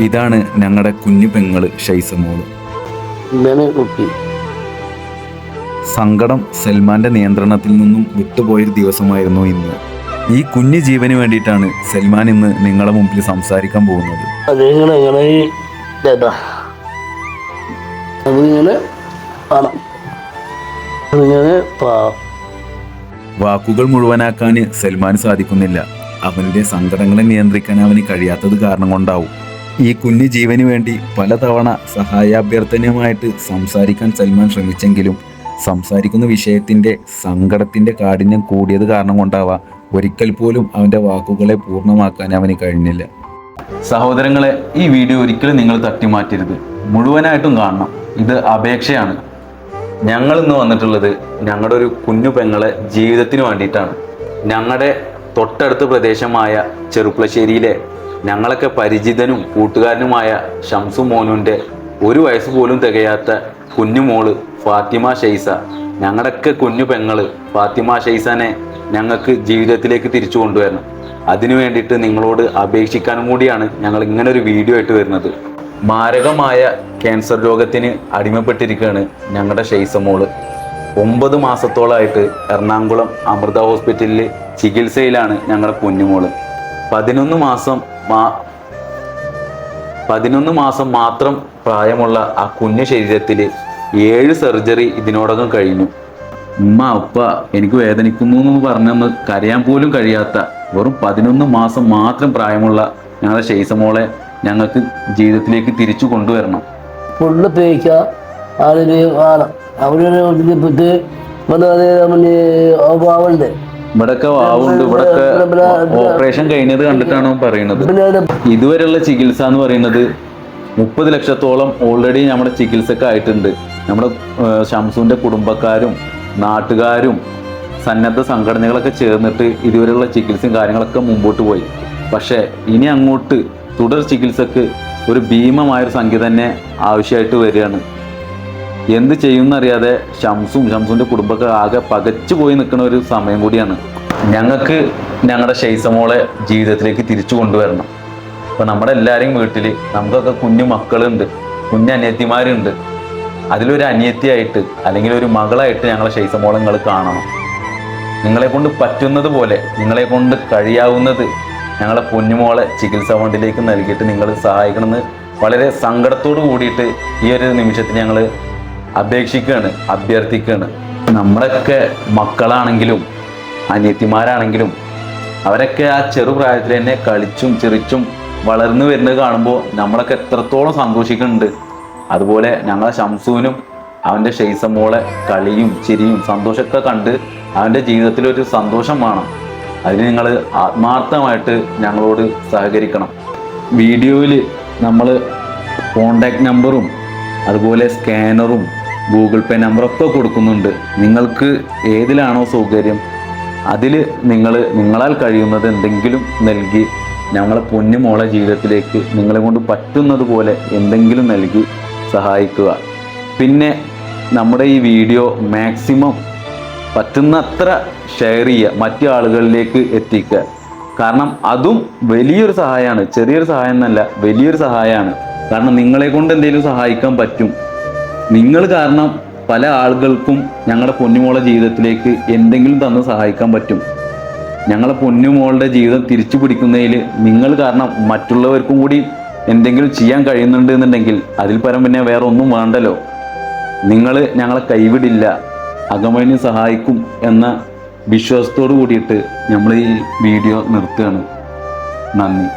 ഇതാണ് ഞങ്ങളുടെ കുഞ്ഞു പെങ്ങൾ ഷൈസമോൾ. സങ്കടം സൽമാന്റെ നിയന്ത്രണത്തിൽ നിന്നും വിട്ടുപോയൊരു ദിവസമായിരുന്നു ഇന്ന്. ഈ കുഞ്ഞു ജീവന് വേണ്ടിയിട്ടാണ് സൽമാൻ ഇന്ന് നിങ്ങളെ മുമ്പിൽ സംസാരിക്കാൻ പോകുന്നത്. വാക്കുകൾ മുഴുവനാക്കാൻ സൽമാൻ സാധിക്കുന്നില്ല. അവന്റെ സങ്കടങ്ങളെ നിയന്ത്രിക്കാൻ അവന് കഴിയാത്തത് കാരണം കൊണ്ടാവും. ഈ കുഞ്ഞു ജീവന് വേണ്ടി പലതവണ സഹായാഭ്യർത്ഥനയുമായിട്ട് സംസാരിക്കാൻ സൽമാൻ ശ്രമിച്ചെങ്കിലും സംസാരിക്കുന്ന വിഷയത്തിന്റെ സങ്കടത്തിന്റെ കാഠിന്യം കൂടിയത് കാരണം കൊണ്ടാവാം ഒരിക്കൽ പോലും അവന്റെ വാക്കുകളെ പൂർണമാക്കാൻ അവന് കഴിഞ്ഞില്ല. സഹോദരങ്ങളെ ഈ വീഡിയോ ഒരിക്കലും നിങ്ങൾ തട്ടിമാറ്റരുത്. മുഴുവനായിട്ടും കാണണം. ഇത് അപേക്ഷയാണ്. ഞങ്ങൾ ഇന്ന് വന്നിട്ടുള്ളത് ഞങ്ങളുടെ ഒരു കുഞ്ഞു പെങ്ങളെ ജീവിതത്തിന് വേണ്ടിയിട്ടാണ്. ഞങ്ങളുടെ തൊട്ടടുത്ത പ്രദേശമായ ചെറുപ്പളശ്ശേരിയിലെ ഞങ്ങളൊക്കെ പരിചിതനും കൂട്ടുകാരനുമായ ഷംസു മോനുവിന്റെ ഒരു വയസ്സ് പോലും തികയാത്ത കുഞ്ഞുമോൾ ഫാത്തിമ ഷെയ്സ. ഞങ്ങളുടെയൊക്കെ കുഞ്ഞു പെങ്ങൾ ഫാത്തിമ ഷെയ്സനെ ഞങ്ങൾക്ക് ജീവിതത്തിലേക്ക് തിരിച്ചു കൊണ്ടുവരണം. അതിനു വേണ്ടിയിട്ട് നിങ്ങളോട് അപേക്ഷിക്കാനും കൂടിയാണ് ഞങ്ങൾ ഇങ്ങനെ ഒരു വീഡിയോ ആയിട്ട് വരുന്നത്. മാരകമായ ക്യാൻസർ രോഗത്തിന് അടിമപ്പെട്ടിരിക്കുകയാണ് ഞങ്ങളുടെ ഷെയ്സമോൾ ഒമ്പത് മാസത്തോളമായിട്ട് എറണാകുളം അമൃത ഹോസ്പിറ്റലിൽ ചികിത്സയിലാണ് ഞങ്ങളുടെ കുഞ്ഞുമോൾ പതിനൊന്ന് മാസം മാ പതിനൊന്ന് മാസം മാത്രം പ്രായമുള്ള ആ കുഞ്ഞു ശരീരത്തിൽ ഏഴ് സർജറി ഇതിനോടകം കഴിഞ്ഞു. ഉമ്മ ഉപ്പ എനിക്ക് വേദനിക്കുന്നു എന്ന് പറഞ്ഞെന്ന് കരയാൻ പോലും കഴിയാത്ത വെറും പതിനൊന്ന് മാസം മാത്രം പ്രായമുള്ള ഞങ്ങളുടെ ഷെയ്സമോളെ ഞങ്ങൾക്ക് ജീവിതത്തിലേക്ക് തിരിച്ചു കൊണ്ടുവരണം. ഫുള്ള് പേയ്ക്ക മുന്നേ പാവണ്ട് ഇവിടൊക്കെ വാവുണ്ട് ഇവിടൊക്കെ ഓപ്പറേഷൻ കഴിഞ്ഞത് കണ്ടിട്ടാണ് പറയുന്നത്? ഇതുവരെയുള്ള ചികിത്സ എന്ന് പറയുന്നത് മുപ്പത് ലക്ഷത്തോളം ഓൾറെഡി നമ്മുടെ ചികിത്സക്ക് ആയിട്ടുണ്ട് നമ്മുടെ ഷംസുവിന്റെ കുടുംബക്കാരും നാട്ടുകാരും സന്നദ്ധ സംഘടനകളൊക്കെ ചേർന്നിട്ട് ഇതുവരെയുള്ള ചികിത്സയും കാര്യങ്ങളൊക്കെ മുമ്പോട്ട് പോയി. പക്ഷേ ഇനി അങ്ങോട്ട് തുടർ ചികിത്സക്ക് ഒരു ഭീമമായൊരു സംഖ്യ തന്നെ ആവശ്യമായിട്ട് വരികയാണ്. എന്ത് ചെയ്യുമെന്നറിയാതെ ഷംസും ഷംസുന്റെ കുടുംബമൊക്കെ ആകെ പകച്ചു പോയി നിൽക്കുന്ന ഒരു സമയം കൂടിയാണ്. ഞങ്ങൾക്ക് ഞങ്ങളുടെ ഷെയ്സമോളെ ജീവിതത്തിലേക്ക് തിരിച്ചു കൊണ്ടുവരണം. അപ്പൊ നമ്മുടെ എല്ലാവരെയും വീട്ടിൽ നമുക്കൊക്കെ കുഞ്ഞു മക്കളുണ്ട് കുഞ്ഞു അനിയത്തിമാരുണ്ട്. അതിലൊരു അനിയത്തിയായിട്ട് അല്ലെങ്കിൽ ഒരു മകളായിട്ട് ഞങ്ങളെ ഷെയ്സമോളെ നിങ്ങൾ കാണണം. നിങ്ങളെ കൊണ്ട് പറ്റുന്നത് പോലെ നിങ്ങളെ കൊണ്ട് കഴിയാവുന്നത് ഞങ്ങളെ പൊന്നുമോളെ ചികിത്സാ ഫണ്ടിലേക്ക് നൽകിയിട്ട് നിങ്ങൾ സഹായിക്കണമെന്ന് വളരെ സങ്കടത്തോട് കൂടിയിട്ട് ഈ ഒരു നിമിഷത്തിൽ ഞങ്ങൾ അപേക്ഷിക്കുകയാണ് അഭ്യർത്ഥിക്കുകയാണ്. നമ്മളൊക്കെ മക്കളാണെങ്കിലും അനിയത്തിമാരാണെങ്കിലും അവരൊക്കെ ആ ചെറുപ്രായത്തിൽ തന്നെ കളിച്ചും ചിരിച്ചും വളർന്നു വരുന്നത് കാണുമ്പോൾ നമ്മളൊക്കെ എത്രത്തോളം സന്തോഷിക്കുന്നുണ്ട്. അതുപോലെ ഞങ്ങളെ ശംസുവിനും അവന്റെ ഷെയ്സമോളെ കളിയും ചിരിയും സന്തോഷമൊക്കെ കണ്ട് അവന്റെ ജീവിതത്തിൽ ഒരു സന്തോഷം വേണം. അതിന് നിങ്ങൾ ആത്മാർത്ഥമായിട്ട് ഞങ്ങളോട് സഹകരിക്കണം. വീഡിയോയിൽ നമ്മൾ കോണ്ടാക്ട് നമ്പറും അതുപോലെ സ്കാനറും ഗൂഗിൾ പേ നമ്പറൊക്കെ കൊടുക്കുന്നുണ്ട്. നിങ്ങൾക്ക് ഏതിലാണോ സൗകര്യം അതിൽ നിങ്ങൾ നിങ്ങളാൽ കഴിയുന്നത് എന്തെങ്കിലും നൽകി ഞങ്ങളെ പൊന്നു മോളെ ജീവിതത്തിലേക്ക് നിങ്ങളെ കൊണ്ട് പറ്റുന്നത് പോലെ എന്തെങ്കിലും നൽകി സഹായിക്കുക. പിന്നെ നമ്മുടെ ഈ വീഡിയോ മാക്സിമം പറ്റുന്നത്ര ഷെയർ ചെയ്യുക മറ്റു ആളുകളിലേക്ക് എത്തിക്കുക. കാരണം അതും വലിയൊരു സഹായമാണ്. ചെറിയൊരു സഹായം എന്നല്ല വലിയൊരു സഹായമാണ്. കാരണം നിങ്ങളെ കൊണ്ട് എന്തെങ്കിലും സഹായിക്കാൻ പറ്റും. നിങ്ങൾ കാരണം പല ആളുകൾക്കും ഞങ്ങളുടെ പൊന്നുമോളെ ജീവിതത്തിലേക്ക് എന്തെങ്കിലും തന്ന് സഹായിക്കാൻ പറ്റും. ഞങ്ങളെ പൊന്നുമോളുടെ ജീവിതം തിരിച്ചു പിടിക്കുന്നതിൽ നിങ്ങൾ കാരണം മറ്റുള്ളവർക്കും കൂടി എന്തെങ്കിലും ചെയ്യാൻ കഴിയുന്നുണ്ട് എന്നുണ്ടെങ്കിൽ അതിൽ പരം പിന്നെ വേറെ ഒന്നും വേണ്ടല്ലോ. നിങ്ങൾ ഞങ്ങളെ കൈവിടില്ല അകമഴിഞ്ഞ് സഹായിക്കും എന്ന വിശ്വാസത്തോടു കൂടിയിട്ട് നമ്മൾ ഈ വീഡിയോ നിർത്തുകയാണ്. നന്ദി.